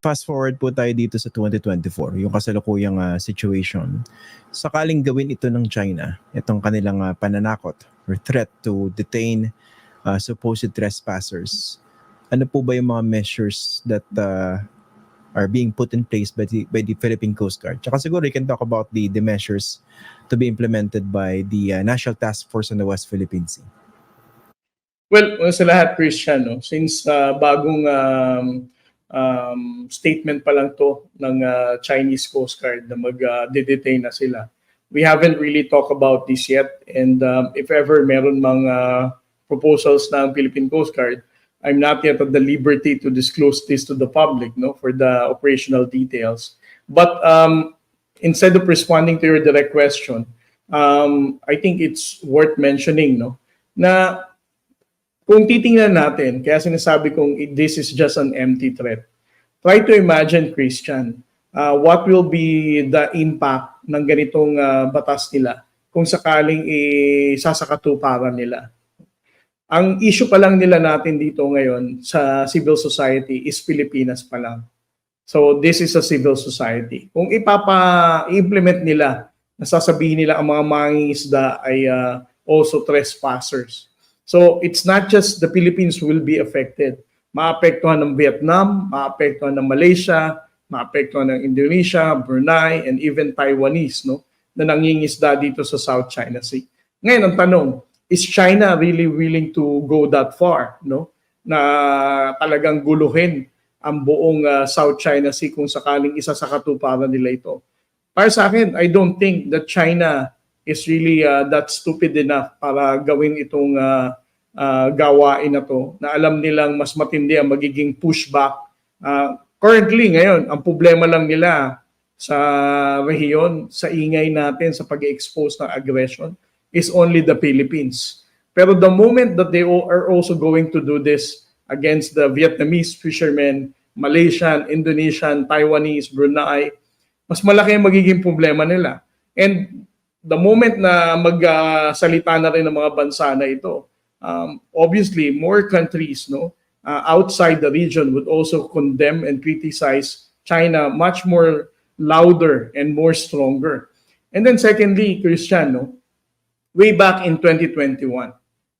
fast forward po tayo dito sa 2024, yung kasalukuyang ah, situation. Sakaling gawin ito ng China, itong kanilang ah, pananakot or threat to detain ah, supposed trespassers, ano po ba yung mga measures that ah, are being put in place by the, by the Philippine Coast Guard? Tsaka siguro you can talk about the, the measures to be implemented by the ah, National Task Force on the West Philippine Sea. Well, una sa lahat, Christian, no? since uh, bagong um, um, statement pa lang to ng uh, Chinese Coast Guard na mag-detain na sila, we haven't really talked about this yet. And um, if ever meron mga proposals ng Philippine Coast Guard, I'm not yet at the liberty to disclose this to the public no, for the operational details. But um, instead of responding to your direct question, um, I think it's worth mentioning no, na kung titingnan natin, kaya sinasabi kong this is just an empty threat. Try to imagine, Christian, uh, what will be the impact ng ganitong uh, batas nila kung sakaling isasakatuparan nila. Ang issue pa lang nila natin dito ngayon sa civil society is Pilipinas pa lang. So this is a civil society. Kung ipapa-implement nila, nasasabihin nila ang mga mangingisda ay uh, also trespassers. So it's not just the Philippines will be affected. Maapektuhan ng Vietnam, maapektuhan ng Malaysia, maapektuhan ng Indonesia, Brunei, and even Taiwanese no, na nangingisda dito sa South China Sea. Ngayon, ang tanong, is China really willing to go that far? No? Na talagang guluhin ang buong uh, South China Sea kung sakaling isa sa katuparan nila ito. Para sa akin, I don't think that China is really uh, that stupid enough para gawin itong uh, uh, gawain na to na alam nilang mas matindi ang magiging pushback. Uh, currently, ngayon, ang problema lang nila sa rehiyon, sa ingay natin, sa pag-expose ng aggression, is only the Philippines. Pero the moment that they are also going to do this against the Vietnamese fishermen, Malaysian, Indonesian, Taiwanese, Brunei, mas malaki ang magiging problema nila. And the moment na magsalita na rin ng mga bansa na ito, um, obviously more countries no uh, outside the region would also condemn and criticize China much more louder and more stronger. And then secondly, Christian, no, way back in 2021,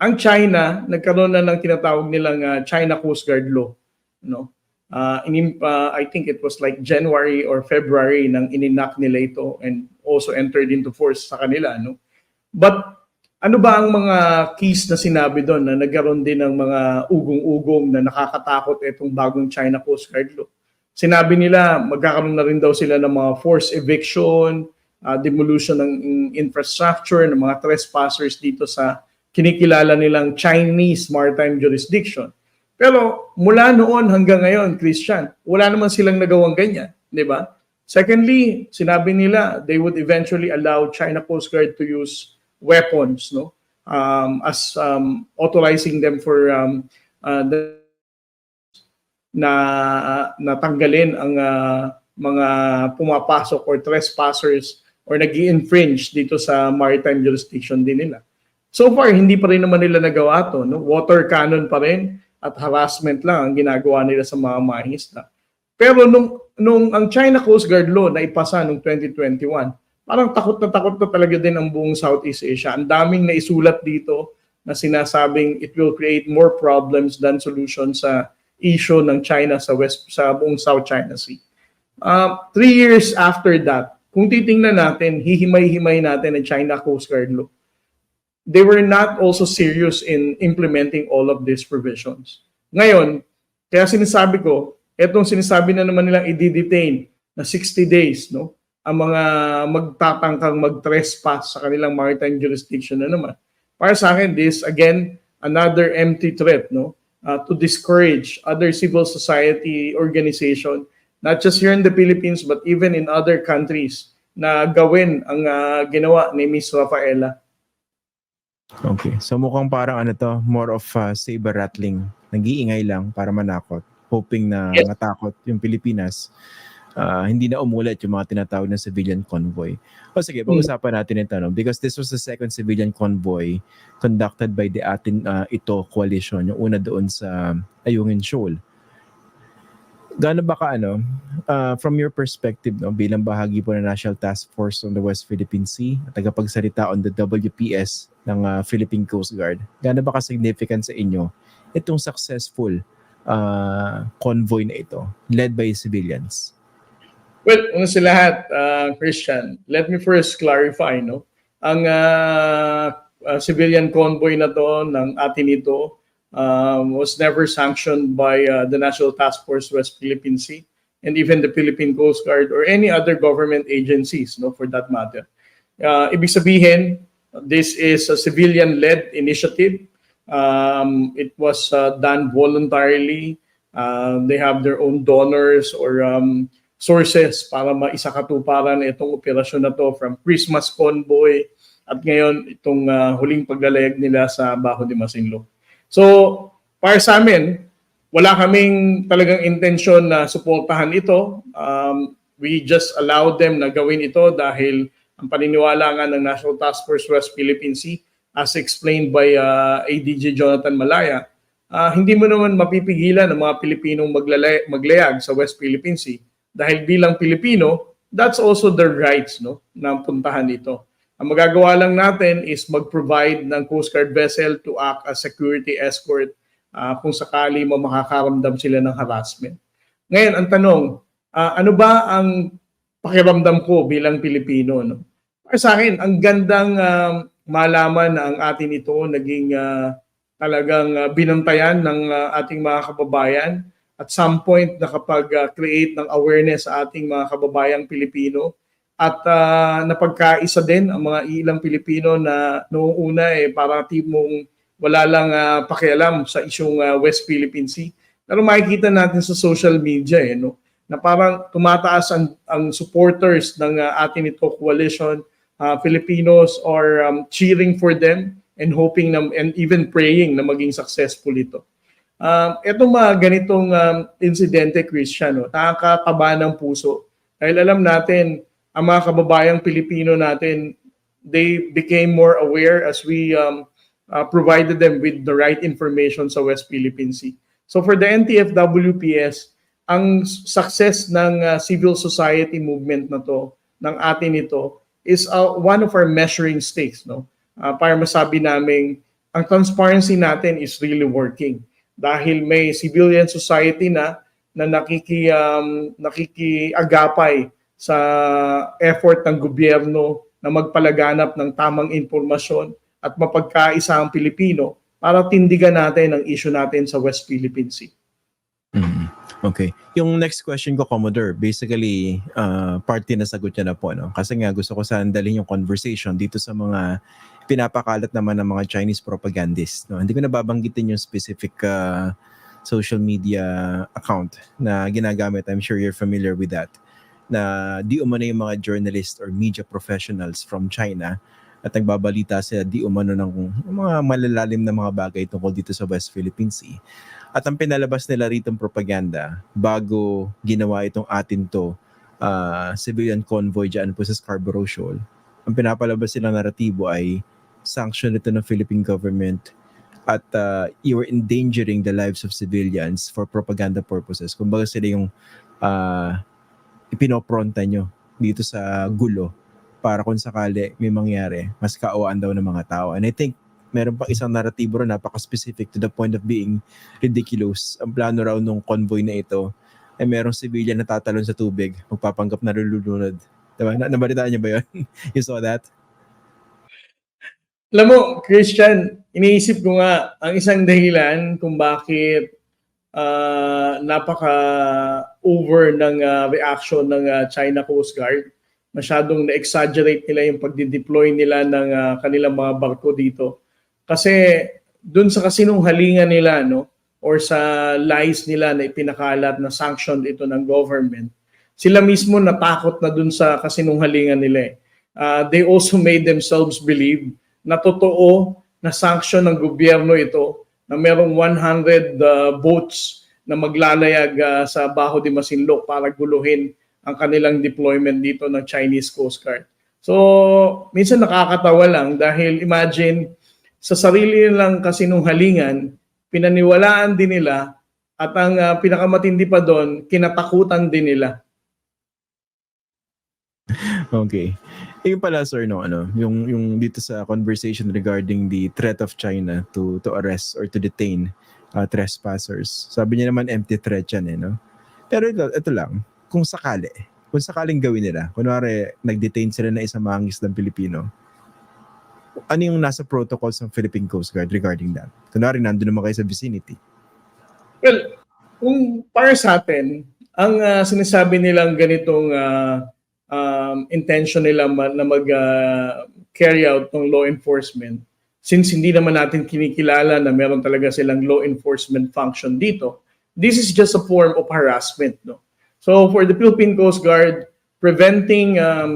ang China nagkaroon na ng tinatawag nilang uh, China Coast Guard Law, no. Uh, in, uh, I think it was like January or February nang ininak nila ito and also entered into force sa kanila, no. But ano ba ang mga keys na sinabi doon na nagkaroon din ng mga ugong-ugong na nakakatakot itong bagong China Coast Guard Law? Sinabi nila magkakaroon na rin daw sila ng mga forced eviction, uh, demolition ng infrastructure, ng mga trespassers dito sa kinikilala nilang Chinese Maritime Jurisdiction. Pero mula noon hanggang ngayon, Christian, wala naman silang nagawang ganyan, di ba? Secondly, sinabi nila they would eventually allow China Coast Guard to use weapons, no? Um, as um, authorizing them for um, uh, the, na natanggalin ang uh, mga pumapasok or trespassers or nag infringe dito sa maritime jurisdiction din nila. So far, hindi pa rin naman nila nagawa to. No? Water cannon pa rin at harassment lang ang ginagawa nila sa mga mangingisda. Pero nung, nung ang China Coast Guard Law na ipasa noong 2021, parang takot na takot na talaga din ang buong Southeast Asia. Ang daming naisulat dito na sinasabing it will create more problems than solutions sa issue ng China sa west sa buong South China Sea. Uh, three years after that, kung titingnan natin, hihimay-himay natin ang China Coast Guard Law. They were not also serious in implementing all of these provisions. Ngayon, kaya sinasabi ko, etong sinasabi na naman nilang i-detain na 60 days, no? ang mga magtatangkang mag-trespass sa kanilang maritime jurisdiction na naman. Para sa akin, this, again, another empty threat no? Uh, to discourage other civil society organization, not just here in the Philippines, but even in other countries, na gawin ang uh, ginawa ni Miss Rafaela. Okay. So mukhang parang ano to, more of uh, saber rattling. Nag-iingay lang para manakot. Hoping na Yes. matakot yung Pilipinas. Uh, hindi na umulat yung mga tinatawag na civilian convoy. O sige, pag-usapan natin ito. No? Because this was the second civilian convoy conducted by the atin uh, ito coalition. Yung una doon sa Ayungin Shoal. gaano ba ka ano, uh, from your perspective, no, bilang bahagi po ng National Task Force on the West Philippine Sea at tagapagsalita on the WPS ng uh, Philippine Coast Guard, gaano ba ka-significant sa inyo itong successful uh, convoy na ito led by civilians? Well, una sa lahat, uh, Christian, let me first clarify, no? Ang uh, uh, civilian convoy na to ng atin ito um, was never sanctioned by uh, the National Task Force West Philippine Sea and even the Philippine Coast Guard or any other government agencies, no, for that matter. Uh, ibig sabihin, this is a civilian-led initiative. Um, it was uh, done voluntarily. Uh, they have their own donors or um, sources para maisakatuparan itong operasyon na to from Christmas convoy at ngayon itong uh, huling paglalayag nila sa Baho de Masinloc. So, para sa amin, wala kaming talagang intensyon na suportahan ito. Um, we just allowed them na gawin ito dahil ang paniniwala nga ng National Task Force West Philippine Sea as explained by uh, ADG Jonathan Malaya, uh, hindi mo naman mapipigilan ng mga Pilipinong maglalay- maglayag sa West Philippine Sea dahil bilang Pilipino, that's also their rights no, na puntahan ito. Ang magagawa lang natin is mag-provide ng Coast Guard vessel to act as security escort uh, kung sakali mo makakaramdam sila ng harassment. Ngayon, ang tanong, uh, ano ba ang pakiramdam ko bilang Pilipino? No? Para sa akin, ang gandang uh, malaman na ang atin ito naging uh, talagang uh, binantayan ng uh, ating mga kababayan. At some point nakapag-create ng awareness sa ating mga kababayang Pilipino. At uh, napagkaisa din ang mga ilang Pilipino na noong una eh para timong wala lang uh, pakialam sa isyong uh, West Philippine Sea. Pero makikita natin sa social media eh no na parang tumataas ang, ang supporters ng uh, atin ito coalition uh, Filipinos are um, cheering for them and hoping na, and even praying na maging successful ito. Um, itong mga ganitong um, insidente, Christian, no, nakakataba ng puso. Dahil alam natin, ang mga kababayang Pilipino natin, they became more aware as we um, uh, provided them with the right information sa West Philippine Sea. So for the NTFWPS, ang success ng uh, civil society movement na to, ng atin ito, is uh, one of our measuring stakes. No? Uh, para masabi namin, ang transparency natin is really working dahil may civilian society na na nakiki um, nakikiagapay sa effort ng gobyerno na magpalaganap ng tamang impormasyon at mapagkaisa ang Pilipino para tindigan natin ang issue natin sa West Philippine Sea. Mm, okay. Yung next question ko, Commodore, basically, uh, party na sagot niya na po. No? Kasi nga gusto ko saan dalhin yung conversation dito sa mga pinapakalat naman ng mga Chinese propagandists. No? Hindi ko nababanggitin yung specific uh, social media account na ginagamit. I'm sure you're familiar with that. Na di umano yung mga journalists or media professionals from China at nagbabalita sila di umano ng mga malalalim na mga bagay tungkol dito sa West Philippine Sea. At ang pinalabas nila rito propaganda bago ginawa itong atin to uh, civilian convoy dyan po sa Scarborough Shoal, ang pinapalabas nilang naratibo ay sanction ito ng Philippine government at uh, you're endangering the lives of civilians for propaganda purposes. Kumbaga sila yung uh, ipinopronta nyo dito sa gulo para kung sakali may mangyari, mas kaawaan daw ng mga tao. And I think meron pa isang naratibo rin napaka-specific to the point of being ridiculous. Ang plano raw nung convoy na ito ay merong civilian na tatalon sa tubig, magpapanggap na lulunod. Diba? Na nabalitaan niyo ba yun? you saw that? Alam mo, Christian, iniisip ko nga ang isang dahilan kung bakit uh, napaka-over ng uh, reaction ng uh, China Coast Guard. Masyadong na-exaggerate nila yung pagdi-deploy nila ng uh, kanilang mga barko dito. Kasi dun sa kasinunghalingan nila, no, or sa lies nila na ipinakalat na sanctioned ito ng government, sila mismo natakot na dun sa kasinunghalingan nila. Uh, they also made themselves believe na totoo na sanction ng gobyerno ito na merong 100 uh, boats na maglalayag uh, sa Baho de Masinloc para guluhin ang kanilang deployment dito ng Chinese Coast Guard. So, minsan nakakatawa lang dahil imagine sa sarili nilang kasinunghalingan, pinaniwalaan din nila At ang ah, pinakamatindi pa doon, kinatakutan din nila. Okay. Yung pala sir no ano, yung yung dito sa conversation regarding the threat of China to to arrest or to detain uh, trespassers. Sabi niya naman empty threat yan eh, no? Pero ito, ito lang, kung sakali, kung sakaling gawin nila, kunwari nag-detain sila na isang mangis ng Pilipino, ano yung nasa protocols ng Philippine Coast Guard regarding that? Kunwari, nandun naman kayo sa vicinity. Well, kung para sa atin, ang ah, sinasabi nilang ganitong ah, um, intention nila ma- na mag ah, carry out ng law enforcement, since hindi naman natin kinikilala na meron talaga silang law enforcement function dito, this is just a form of harassment. No? So for the Philippine Coast Guard, preventing um,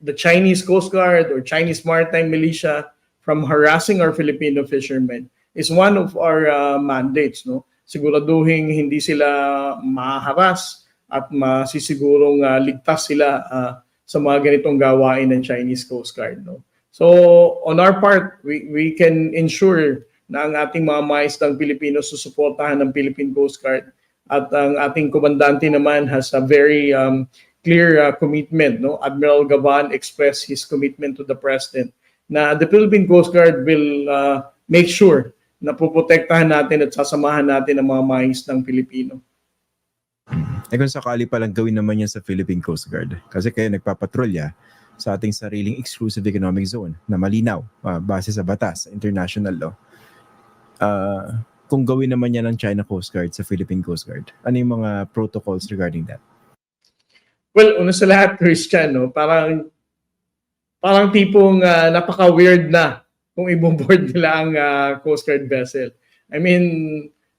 the Chinese Coast Guard or Chinese Maritime Militia from harassing our Filipino fishermen is one of our uh, mandates. No? Siguraduhin hindi sila maharas at masisigurong uh, ligtas sila uh, sa mga ganitong gawain ng Chinese Coast Guard. No? So on our part, we, we can ensure na ang ating mga maisdang Pilipino susuportahan ng Philippine Coast Guard at ang ating komandante naman has a very um, clear uh, commitment. No? Admiral Gavan expressed his commitment to the President na the Philippine Coast Guard will uh, make sure na puprotektahan natin at sasamahan natin ang mga mais ng Pilipino. Eh kung sakali palang gawin naman yan sa Philippine Coast Guard, kasi kayo nagpapatrolya sa ating sariling exclusive economic zone na malinaw ah, base sa batas, international law. Ah, kung gawin naman yan ng China Coast Guard sa Philippine Coast Guard, ano yung mga protocols regarding that? Well, una sa lahat, Christian, no? parang parang tipong ah, napaka-weird na kung i-board nila ang ah, Coast Guard vessel. I mean,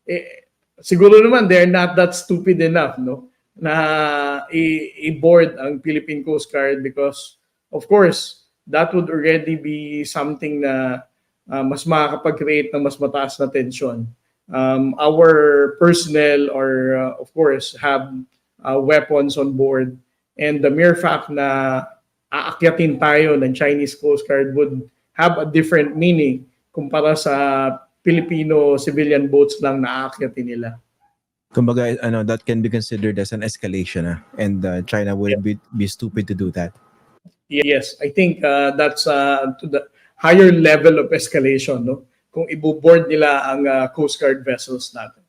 eh, siguro naman they're not that stupid enough, no? Na i-board ang Philippine Coast Guard because, of course, that would already be something na ah, mas makakapag-create ng mas mataas na tension. Um, our personnel or, uh, of course, have uh, weapons on board. And the mere fact na aakyatin tayo ng Chinese Coast Guard would have a different meaning kumpara sa Filipino civilian boats lang na aakyatin nila. Kumbaga, ano, that can be considered as an escalation ah, and uh, China wouldn't be, be stupid to do that. Yes, I think uh, that's uh, to the higher level of escalation, no? Kung ibo-board nila ang uh, Coast Guard vessels natin.